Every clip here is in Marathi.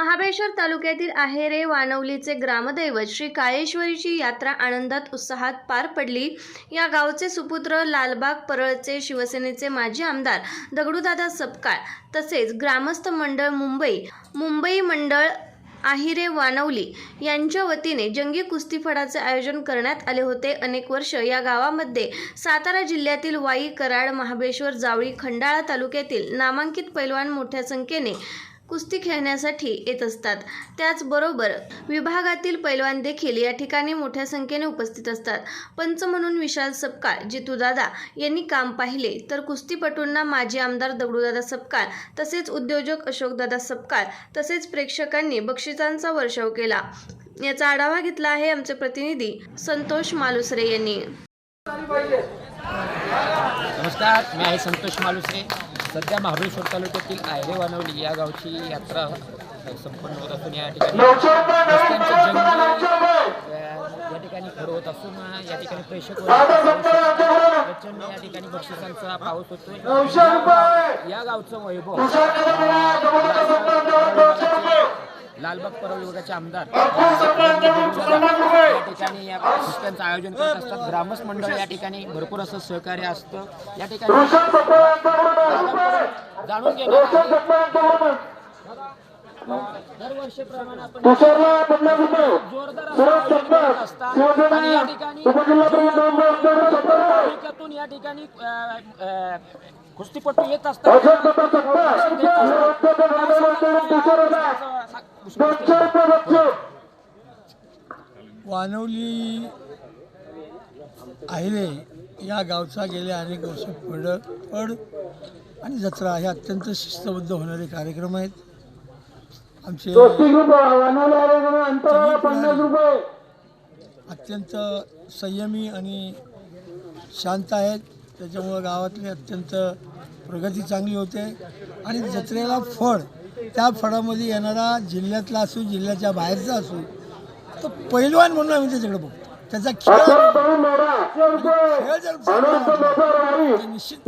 महाबळेश्वर तालुक्यातील आहेरे वानवलीचे ग्रामदैवत श्री काळेश्वरीची यात्रा आनंदात उत्साहात पार पडली. या गावचे सुपुत्र लालबाग परळचे शिवसेनेचे माजी आमदार दगडूदादा सपकाळ तसेच ग्रामस्थ मंडळ मुंबई मुंबई मंडळ आहिरे वानवली यांच्या वतीने जंगी कुस्तीफडाचे आयोजन करण्यात आले होते. अनेक वर्ष या गावामध्ये सातारा जिल्ह्यातील वाई कराड महाबळेश्वर जावळी खंडाळा तालुक्यातील नामांकित पैलवान मोठ्या संख्येने कुस्ती खेळण्यासाठी येत असतात. त्याचबरोबर विभागातील पैलवान देखील या ठिकाणी मोठ्या संख्येने उपस्थित असतात. पंच म्हणून विशाल सपकाळ जितूदादा यांनी काम पाहिले तर कुस्तीपटूंना माजी आमदार दगडूदादा सपकाळ तसेच उद्योजक अशोकदादा सपकाळ तसेच प्रेक्षकांनी बक्षिसांचा वर्षाव केला. याचा आढावा घेतला आहे आमचे प्रतिनिधी संतोष मालुसरे यांनी. नमस्कार मी आहे संतोष मालुसरे. सध्या महाबळेश्वर तालुक्यातील आयरे वानवली या गावची यात्रा संपन्न होत असून या ठिकाणी या ठिकाणी खरं होत असून या ठिकाणी प्रेक्षक प्रचंड या ठिकाणी बक्षिसांचा पाऊस होतोय. या- या गावचं वैभव. लालबाग परळ विभागाचे आमदार या ठिकाणी या आयोजन करत असतात ग्रामस्थ मंडळ या ठिकाणी भरपूर असं सहकार्य असतं या ठिकाणी जाणून. दरवर्षीप्रमाणे आपण जोरदार असतात आणि या ठिकाणी तालुक्यातून या ठिकाणी अ, अ, कुस्तीपटू येत असतात प्रशिक्षण देत असतात. वानवली आहिले या गावचा गेल्या अनेक वर्ष पड पड आणि जत्रा हे अत्यंत शिस्तबद्ध होणारे कार्यक्रम आहेत. आमचे अत्यंत संयमी आणि शांत आहेत. त्याच्यामुळं गावातली अत्यंत प्रगती चांगली होते आणि जत्रेला फळ त्या फळामध्ये येणारा जिल्ह्यातला असू जिल्ह्याच्या बाहेरचा असू तो पैलवान म्हणून आम्ही त्याच्याकडे बघतो. त्याचा खेळ खेळ जर तर निश्चित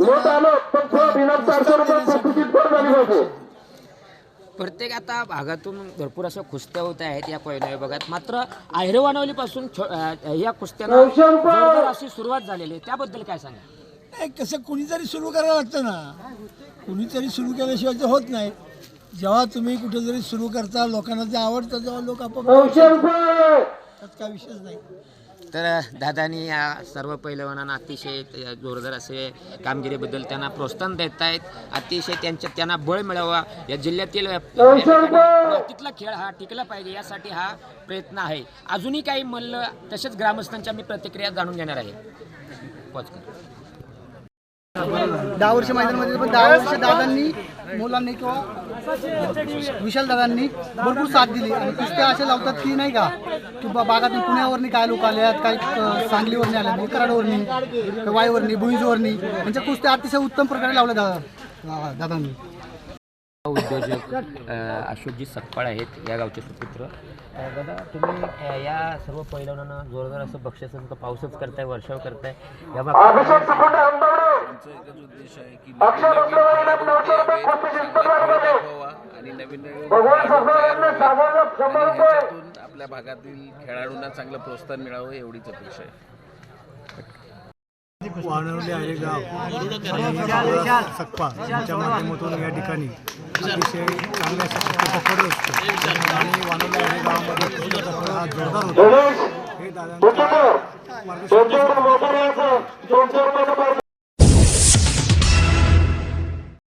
प्रत्येक आता भागातून भरपूर अशा कुस्त्या होत आहेत या पहिल्या विभागात. मात्र आहिरवानवलीपासून छो- अ, या कुस्त्यांना जोरदार अशी सुरुवात झालेली आहे. त्याबद्दल काय सांगा नाही कसं कुणीतरी सुरू करायला लागतं ना. कुणीतरी सुरू केल्याशिवाय ते होत नाही. जेव्हा तुम्ही कुठेतरी सुरू करता लोकांना ते आवडतं तेव्हा लोक आपोआप त्यात काय विषयच नाही. तर दादानी या सर्व पैलवानांना अतिशय जोरदार असे कामगिरीबद्दल त्यांना प्रोत्साहन देत आहेत अतिशय त्यांच्या त्यांना बळ मिळावा. या जिल्ह्यातील मातीतला खेळ हा टिकला पाहिजे यासाठी हा प्रयत्न आहे. अजूनही काही मल्ल तसेच ग्रामस्थांच्या मी प्रतिक्रिया जाणून घेणार आहे. दहा वर्ष मैदानामध्ये पण दहा वर्ष दादांनी मुलांनी किंवा विशाल दादांनी भरपूर साथ दिली. आणि कुस्त्या अशा लावतात की नाही का की बा बागातून पुण्यावरनी काय लोक आले आहेत काही सांगलीवरनी आले आहेत कराडवरनी वाईवरनी भुईंजवरनी म्हणजे कुस्त्या अतिशय उत्तम प्रकारे लावल्या दादा दादांनी. उद्योजक अशोकजी सकपाळ आहेत या गावचे सुपुत्र. अ, दादा तुम्ही या सर्व पैलवानांना जोरदार असं बक्षिसांचा पाऊसच करताय वर्षाव करताय या बाबतीत आमचा एकच उद्देश आहे की आणि नवीन नवीन आपल्या भागातील खेळाडूंना चांगलं प्रोत्साहन मिळावं एवढीच अपेक्षा आहे. वानवले आहे गाव. सक्पा यांच्या माध्यमातून या ठिकाणी अतिशय चांगल्या असतो. आणि वानवले आहे गावामध्ये हा जोरदार होतो. हे मार्गदर्शनाखाली